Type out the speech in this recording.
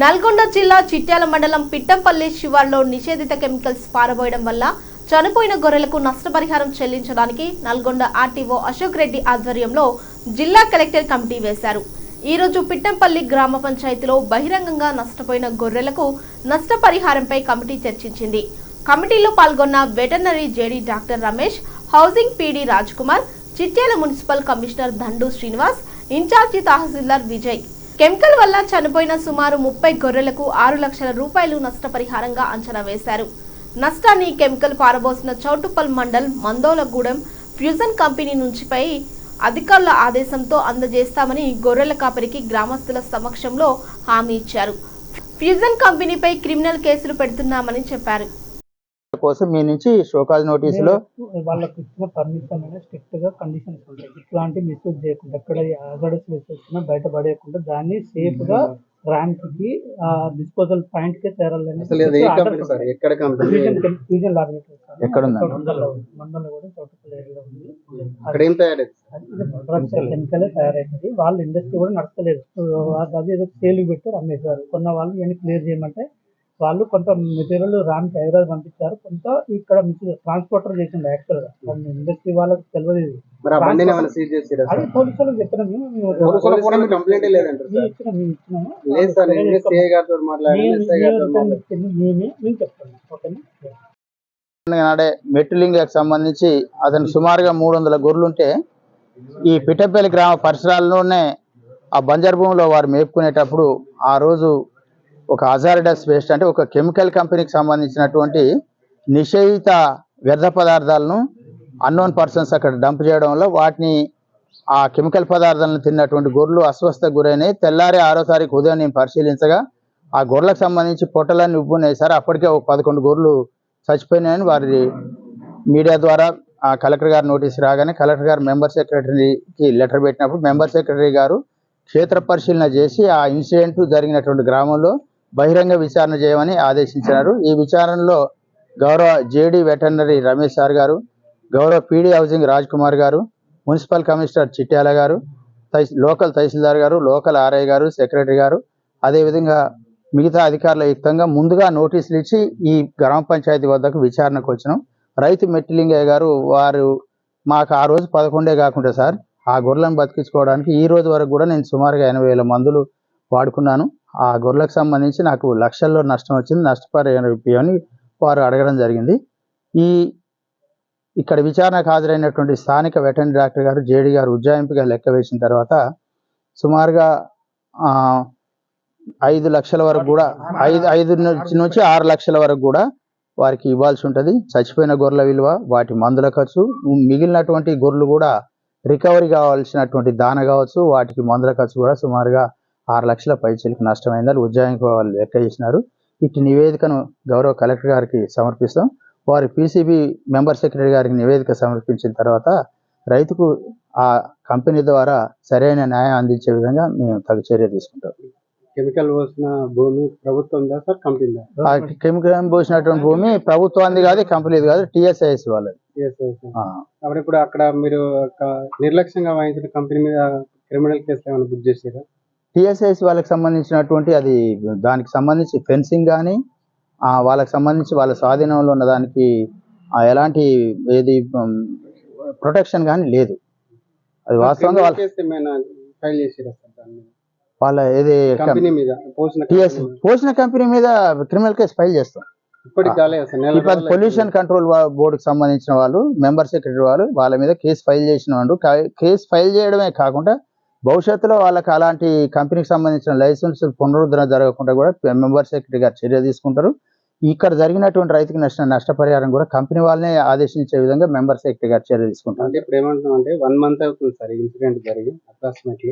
నల్గొండ జిల్లా చిట్యాల మండలం పిట్టంపల్లి శివార్లో నిషేధిత కెమికల్స్ పారబోయడం వల్ల చనిపోయిన గొర్రెలకు నష్టపరిహారం చెల్లించడానికి నల్గొండ ఆర్టీఓ అశోక్ రెడ్డి ఆధ్వర్యంలో జిల్లా కలెక్టర్ కమిటీ వేశారు. ఈరోజు పిట్టంపల్లి గ్రామ పంచాయతీలో బహిరంగంగా నష్టపోయిన గొర్రెలకు నష్టపరిహారంపై కమిటీ చర్చించింది. కమిటీలో పాల్గొన్న veterinary JD doctor Ramesh housing PD Kumar Chityala municipal commissioner Dandu Srinivas incharge తహసీల్దార్ విజయ్. కెమికల్ వల్ల చనిపోయిన సుమారు ముప్పై గొర్రెలకు ఆరు లక్షల రూపాయలు నష్టపరిహారంగా అంచనా వేశారు. నష్టాన్ని కెమికల్ పారబోసిన చౌటుప్పల్ మండల్ మందోలగూడెం ఫ్యూజన్ కంపెనీ నుంచిపై అధికారుల ఆదేశంతో అందజేస్తామని గొర్రెల కాపరికి గ్రామస్తుల సమక్షంలో హామీ ఇచ్చారు. ఫ్యూజన్ కంపెనీపై క్రిమినల్ కేసులు పెడుతున్నామని చెప్పారు. కోసం మీ నుంచి షోకాజ్ నోటీసులో వాళ్ళకి ఇచ్చిన పర్మిషన్ అనేది స్ట్రిక్ట్గా కండిషన్స్ ఉంటాయి. ఇట్లాంటి మిస్యూజ్ చేయకుండా ఎక్కడ అజడస్ వేసేస్తున్నా బయట పడేయకుండా దాన్ని సేఫ్గా ర్యాంక్కి డిస్పోజల్ పాయింట్కి చేరాలని ఫ్యూజన్ లాబొరేటరీ ఎక్కడ? మండలంలో మండలంలో కూడా చోటుపల్లి ఏరియాలో ఉంది. అక్కడ ఏం తయారైంది? డ్రగ్స్ కెమికల్ తయారైతుంది వాళ్ళ ఇండస్ట్రీ కూడా నడతలేదు సో అది- ఏదో సేల్ పెట్టి అమ్మేశారు. కొన్న వాళ్ళు ఇవన్నీ క్లియర్ చేయమంటే వాళ్ళు కొంత మెటీరియల్ రామ్ హైదరాబాద్ పంపించారు కొంత ఇక్కడ ట్రాన్స్పోర్టర్ చేసింది యాక్చువల్గా. ఇండస్ట్రీ వాళ్ళకి తెలియదు అది పోలీసు వాళ్ళకి చెప్పిన మేము నాడే సంబంధించి అతను సుమారుగా మూడు వందల గొర్రెలుంటే ఈ పిట్టపల్లి గ్రామ పరిసరాల్లోనే ఆ బంజర్ భూమిలో వారు మేపుకునేటప్పుడు ఆ రోజు ఒక అజారిడస్ వేస్ట్ అంటే ఒక కెమికల్ కంపెనీకి సంబంధించినటువంటి నిషేధిత వ్యర్థ పదార్థాలను అన్నోన్ పర్సన్స్ అక్కడ డంప్ చేయడం వల్ల వాటిని ఆ కెమికల్ పదార్థాలను తిన్నటువంటి గొర్రెలు అస్వస్థకు గురైనాయి. తెల్లారి ఆరో తారీఖు ఉదయం నేను పరిశీలించగా ఆ గొర్రెలకు సంబంధించి పొట్టలన్నీ ఉబ్బున్నాయి. సార్ అప్పటికే ఒక పదకొండు గొర్రెలు చచ్చిపోయినాయని వారి మీడియా ద్వారా ఆ కలెక్టర్ గారు నోటీస్ రాగానే కలెక్టర్ గారు మెంబర్ సెక్రటరీకి లెటర్ పెట్టినప్పుడు మెంబర్ సెక్రటరీ గారు క్షేత్ర పరిశీలన చేసి ఆ ఇన్సిడెంట్ జరిగినటువంటి గ్రామంలో బహిరంగ విచారణ చేయమని ఆదేశించినారు. ఈ విచారణలో గౌరవ జేడీ వెటర్నరీ రమేష్ సార్ గారు గౌరవ పీడీ హౌసింగ్ రాజ్ కుమార్ గారు మున్సిపల్ కమిషనర్ చిట్యాల గారు తహసీ- లోకల్ తహసీల్దార్ గారు లోకల్ ఆర్ఐ గారు సెక్రటరీ గారు అదేవిధంగా మిగతా అధికారుల యుక్తంగా ముందుగా నోటీసులు ఇచ్చి ఈ గ్రామ పంచాయతీ వద్దకు విచారణకు వచ్చినాం. రైతు మెట్టిలింగయ్య గారు వారు మాకు ఆ రోజు పదకొండే కాకుండా సార్ ఆ గొర్రెలను బతికించుకోవడానికి ఈ రోజు వరకు కూడా నేను సుమారుగా ఎనభై వేల మందులు వాడుకున్నాను. ఆ గొర్రెలకు సంబంధించి నాకు లక్షల్లో నష్టం వచ్చింది నష్టపరిహారం వారు అడగడం జరిగింది. ఈ ఇక్కడ విచారణకు హాజరైనటువంటి స్థానిక వెటర్నరీ డాక్టర్ గారు జేడి గారు ఉజ్జాయింపుగా లెక్క వేసిన తర్వాత సుమారుగా ఐదు లక్షల వరకు కూడా ఐదు ఐదు నుంచి నుంచి ఆరు లక్షల వరకు కూడా వారికి ఇవ్వాల్సి ఉంటుంది. చచ్చిపోయిన గొర్రెల విలువ వాటి మందుల ఖర్చు మిగిలినటువంటి గొర్రెలు కూడా రికవరీ కావాల్సినటువంటి దాన కావచ్చు వాటికి మందుల ఖర్చు కూడా సుమారుగా ఆరు లక్షల పైచీలకు నష్టమైందని ఉజ్జాయింపు వాళ్ళు చేసినారు. ఇటు నివేదికను గౌరవ కలెక్టర్ గారికి సమర్పిస్తాం. వారి పీసీబీ మెంబర్ సెక్రటరీ గారికి నివేదిక సమర్పించిన తర్వాత రైతుకు ఆ కంపెనీ ద్వారా సరైన న్యాయం అందించే విధంగా మేము తగు చర్య తీసుకుంటాం. కెమికల్ పోసిన భూమి ప్రభుత్వందా సార్? కంపెనీ కెమికల్ పోసినటువంటి భూమి ప్రభుత్వానికి కాదు కంపెనీది కాదు టిఎస్ఐఎస్ వాళ్ళది. ఇప్పుడు అక్కడ మీరు నిర్లక్ష్యంగా వహించిన కంపెనీ మీద క్రిమినల్ కేసులు ఏమైనా బుక్ చేసారా టిఎస్ఐఎస్ వాళ్ళకి సంబంధించినటువంటి అది దానికి సంబంధించి ఫెన్సింగ్ కానీ వాళ్ళకి సంబంధించి వాళ్ళ స్వాధీనంలో ఉన్న దానికి ఎలాంటి ఏది ప్రొటెక్షన్ కానీ లేదు. అది వాస్తవంగా వాళ్ళ ఏది కంపెనీ మీద పోసిన కంపెనీ మీద? క్రిమినల్ కేసు ఫైల్ చేస్తాం. ఇప్పుడు పొల్యూషన్ కంట్రోల్ బోర్డుకి సంబంధించిన వాళ్ళు మెంబర్ సెక్రటరీ వాళ్ళు వాళ్ళ మీద కేసు ఫైల్ చేసిన వాళ్ళు కేసు ఫైల్ చేయడమే కాకుండా భవిష్యత్తులో వాళ్ళకి అలాంటి కంపెనీకి సంబంధించిన లైసెన్స్ పునరుద్ధరణ జరగకుండా కూడా మెంబర్ సెక్రటరీ గారు చర్య తీసుకుంటారు. ఇక్కడ జరిగినటువంటి రైతుకి నష్ట నష్టపరిహారం కూడా కంపెనీ వాళ్ళనే ఆదేశించే విధంగా మెంబర్ సెక్రటరీ గారు చర్య తీసుకుంటారు. అంటే ఇప్పుడు ఏమంటున్నాం అంటే వన్ మంత్ అవుతుంది సార్ ఇన్సిడెంట్ జరిగి అప్రాక్సిమేట్లీ.